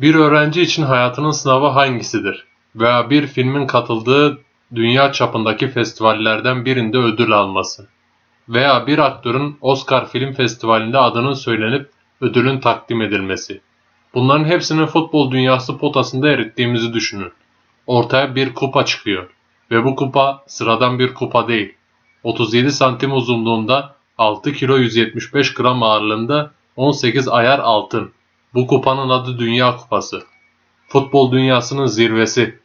Bir öğrenci için hayatının sınavı hangisidir? Veya bir filmin katıldığı dünya çapındaki festivallerden birinde ödül alması. Veya bir aktörün Oscar Film Festivali'nde adının söylenip ödülün takdim edilmesi. Bunların hepsinin futbol dünyası potasında erittiğimizi düşünün. Ortaya bir kupa çıkıyor. Ve bu kupa sıradan bir kupa değil. 37 santim uzunluğunda 6 kilo 175 gram ağırlığında 18 ayar altın. Bu kupanın adı Dünya Kupası. Futbol dünyasının zirvesi.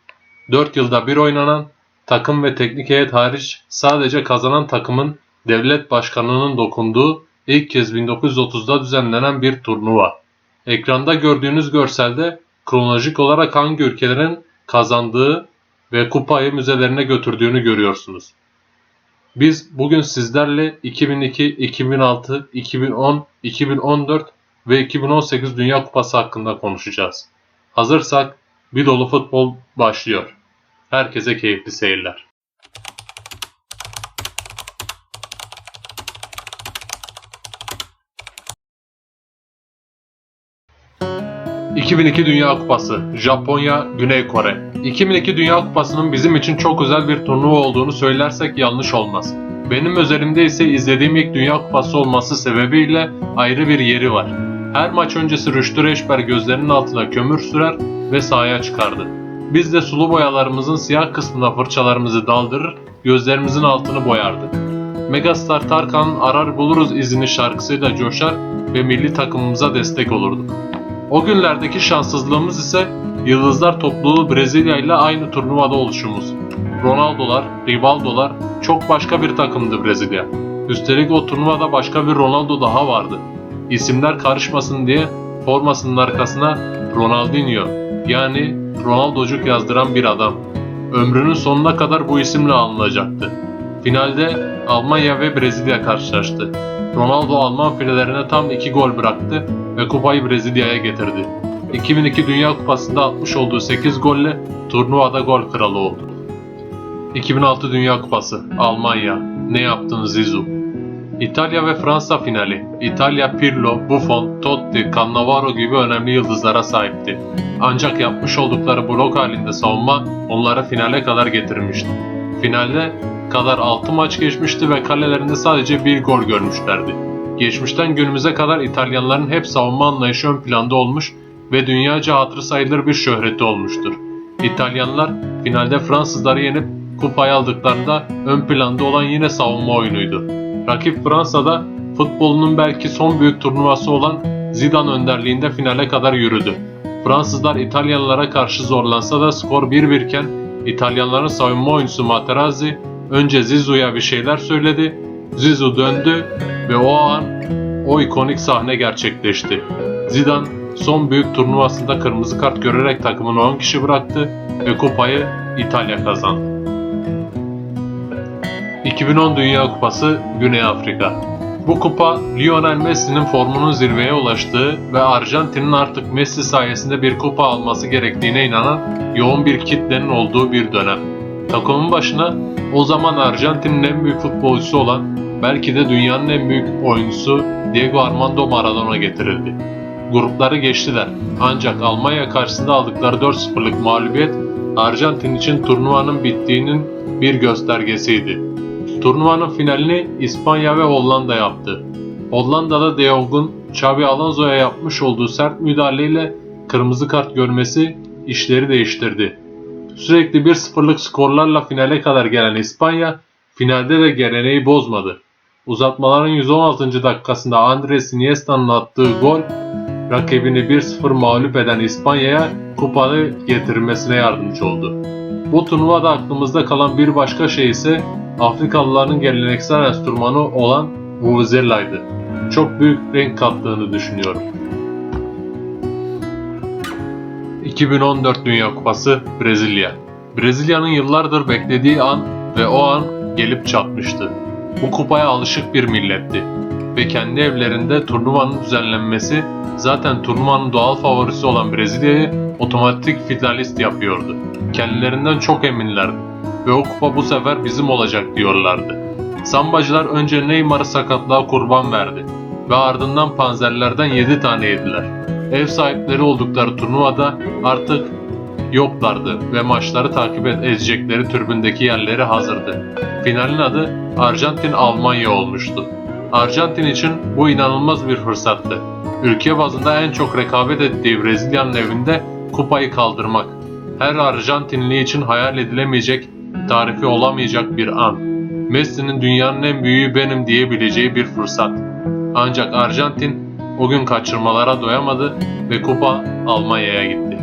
4 yılda bir oynanan, takım ve teknik heyet hariç sadece kazanan takımın devlet başkanının dokunduğu ilk kez 1930'da düzenlenen bir turnuva. Ekranda gördüğünüz görselde kronolojik olarak hangi ülkelerin kazandığı ve kupayı müzelerine götürdüğünü görüyorsunuz. Biz bugün sizlerle 2002, 2006, 2010, 2014 ve 2018 Dünya Kupası hakkında konuşacağız. Hazırsak bir dolu futbol başlıyor. Herkese keyifli seyirler. ...2002 Dünya Kupası, Japonya, Güney Kore. 2002 Dünya Kupası'nın bizim için çok özel bir turnuva olduğunu söylersek yanlış olmaz. Benim özelimde ise izlediğim ilk Dünya Kupası olması sebebiyle ayrı bir yeri var. Her maç öncesi Rüştü Reçber gözlerinin altına kömür sürer ve sahaya çıkardı. Biz de sulu boyalarımızın siyah kısmına fırçalarımızı daldırır, gözlerimizin altını boyardık. Megastar Tarkan'ın Arar Buluruz izini şarkısıyla coşar ve milli takımımıza destek olurduk. O günlerdeki şanssızlığımız ise Yıldızlar topluluğu Brezilya ile aynı turnuvada oluşumuz. Ronaldo'lar, Rivaldo'lar çok başka bir takımdı Brezilya. Üstelik o turnuvada başka bir Ronaldo daha vardı. İsimler karışmasın diye formasının arkasına Ronaldinho yani Ronaldocuk yazdıran bir adam. Ömrünün sonuna kadar bu isimle anılacaktı. Finalde Almanya ve Brezilya karşılaştı. Ronaldo Alman filelerine tam 2 gol bıraktı ve kupayı Brezilya'ya getirdi. 2002 Dünya Kupası'nda atmış olduğu 8 golle turnuvada gol kralı oldu. 2006 Dünya Kupası Almanya Ne yaptın Zizou? İtalya ve Fransa finali. İtalya Pirlo, Buffon, Totti, Cannavaro gibi önemli yıldızlara sahipti. Ancak yapmış oldukları blok halinde savunma onları finale kadar getirmişti. Finalde kadar 6 maç geçmişti ve kalelerinde sadece bir gol görmüşlerdi. Geçmişten günümüze kadar İtalyanların hep savunma anlayışı ön planda olmuş ve dünyaca hatırı sayılır bir şöhreti olmuştur. İtalyanlar finalde Fransızları yenip kupayı aldıklarında ön planda olan yine savunma oyunuydu. Rakip Fransa'da futbolunun belki son büyük turnuvası olan Zidane önderliğinde finale kadar yürüdü. Fransızlar İtalyanlara karşı zorlansa da skor 1-1 iken İtalyanların savunma oyuncusu Materazzi önce Zizou'ya bir şeyler söyledi. Zizou döndü ve o an o ikonik sahne gerçekleşti. Zidane son büyük turnuvasında kırmızı kart görerek takımını 10 kişi bıraktı ve kupayı İtalya kazandı. 2010 Dünya Kupası Güney Afrika Bu kupa Lionel Messi'nin formunun zirveye ulaştığı ve Arjantin'in artık Messi sayesinde bir kupa alması gerektiğine inanan yoğun bir kitlenin olduğu bir dönem. Takımın başına o zaman Arjantin'in en büyük futbolcusu olan belki de dünyanın en büyük oyuncusu Diego Armando Maradona getirildi. Grupları geçtiler. Ancak Almanya karşısında aldıkları 4-0'lık mağlubiyet Arjantin için turnuvanın bittiğinin bir göstergesiydi. Turnuvanın finalini İspanya ve Hollanda yaptı. Hollanda'da De Jong'un Xabi Alonso'ya yapmış olduğu sert müdahaleyle kırmızı kart görmesi işleri değiştirdi. Sürekli 1-0'lık skorlarla finale kadar gelen İspanya finalde de geleneği bozmadı. Uzatmaların 116. dakikasında Andres Iniesta'nın attığı gol rakibini 1-0 mağlup eden İspanya'ya kupayı getirmesine yardımcı oldu. Bu turnuvada aklımızda kalan bir başka şey ise Afrikalıların geleneksel enstrümanı olan Vuvuzela'ydı. Çok büyük renk kattığını düşünüyorum. 2014 Dünya Kupası Brezilya Brezilya'nın yıllardır beklediği an ve o an gelip çatmıştı. Bu kupaya alışık bir milletti ve kendi evlerinde turnuvanın düzenlenmesi zaten turnuvanın doğal favorisi olan Brezilya'yı otomatik finalist yapıyordu. Kendilerinden çok eminlerdi ve o kupa bu sefer bizim olacak diyorlardı. Sambacılar önce Neymar'ı sakatlığa kurban verdi ve ardından panzerlerden 7 tane yediler. ev sahipleri oldukları turnuvada artık yoklardı ve maçları takip edecekleri türbündeki yerleri hazırdı. Finalin adı Arjantin-Almanya olmuştu. Arjantin için bu inanılmaz bir fırsattı. Ülke bazında en çok rekabet ettiği Brezilya'nın evinde kupayı kaldırmak. Her Arjantinli için hayal edilemeyecek, tarifi olamayacak bir an. Messi'nin dünyanın en büyüğü benim diyebileceği bir fırsat. Ancak Arjantin o gün kaçırmalara doyamadı ve kupa Almanya'ya gitti.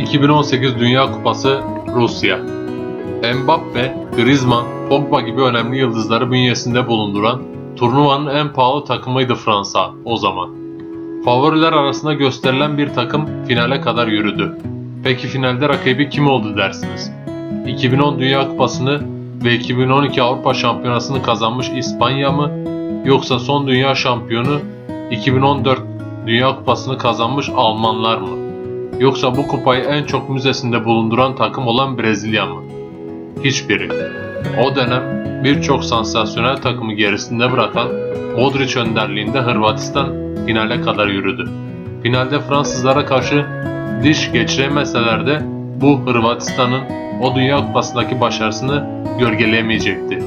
2018 Dünya Kupası Rusya Mbappe, Griezmann, Pogba gibi önemli yıldızları bünyesinde bulunduran turnuvanın en pahalı takımıydı Fransa o zaman. Favoriler arasında gösterilen bir takım finale kadar yürüdü. Peki finalde rakibi kim oldu dersiniz? 2010 Dünya Kupası'nı ve 2012 Avrupa Şampiyonası'nı kazanmış İspanya mı? Yoksa son dünya şampiyonu 2014 Dünya Kupası'nı kazanmış Almanlar mı? Yoksa bu kupayı en çok müzesinde bulunduran takım olan Brezilya mı? Hiçbiri. O dönem birçok sansasyonel takımı gerisinde bırakan Modric önderliğinde Hırvatistan finale kadar yürüdü. Finalde Fransızlara karşı diş geçiremeseler de bu Hırvatistan'ın o Dünya Kupası'ndaki başarısını gölgeleyemeyecekti.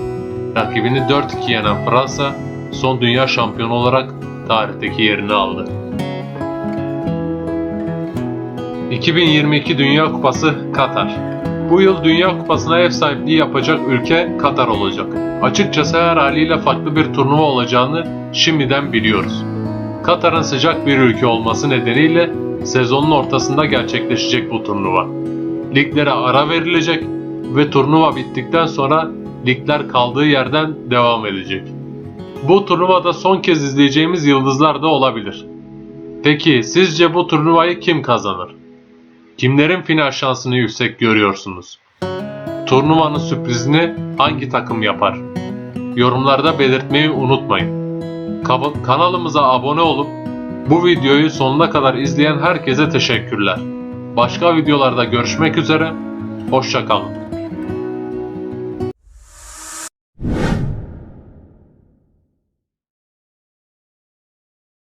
Rakibini 4-2 yenen Fransa son dünya şampiyonu olarak tarihteki yerini aldı. 2022 Dünya Kupası Katar Bu yıl Dünya Kupası'na ev sahipliği yapacak ülke Katar olacak. Açıkçası her haliyle farklı bir turnuva olacağını şimdiden biliyoruz. Katar'ın sıcak bir ülke olması nedeniyle sezonun ortasında gerçekleşecek bu turnuva. Liglere ara verilecek ve turnuva bittikten sonra ligler kaldığı yerden devam edecek. Bu turnuvada son kez izleyeceğimiz yıldızlar da olabilir. Peki sizce bu turnuvayı kim kazanır? Kimlerin final şansını yüksek görüyorsunuz? Turnuvanın sürprizini hangi takım yapar? Yorumlarda belirtmeyi unutmayın. Kanalımıza abone olup bu videoyu sonuna kadar izleyen herkese teşekkürler. Başka videolarda görüşmek üzere, hoşçakalın.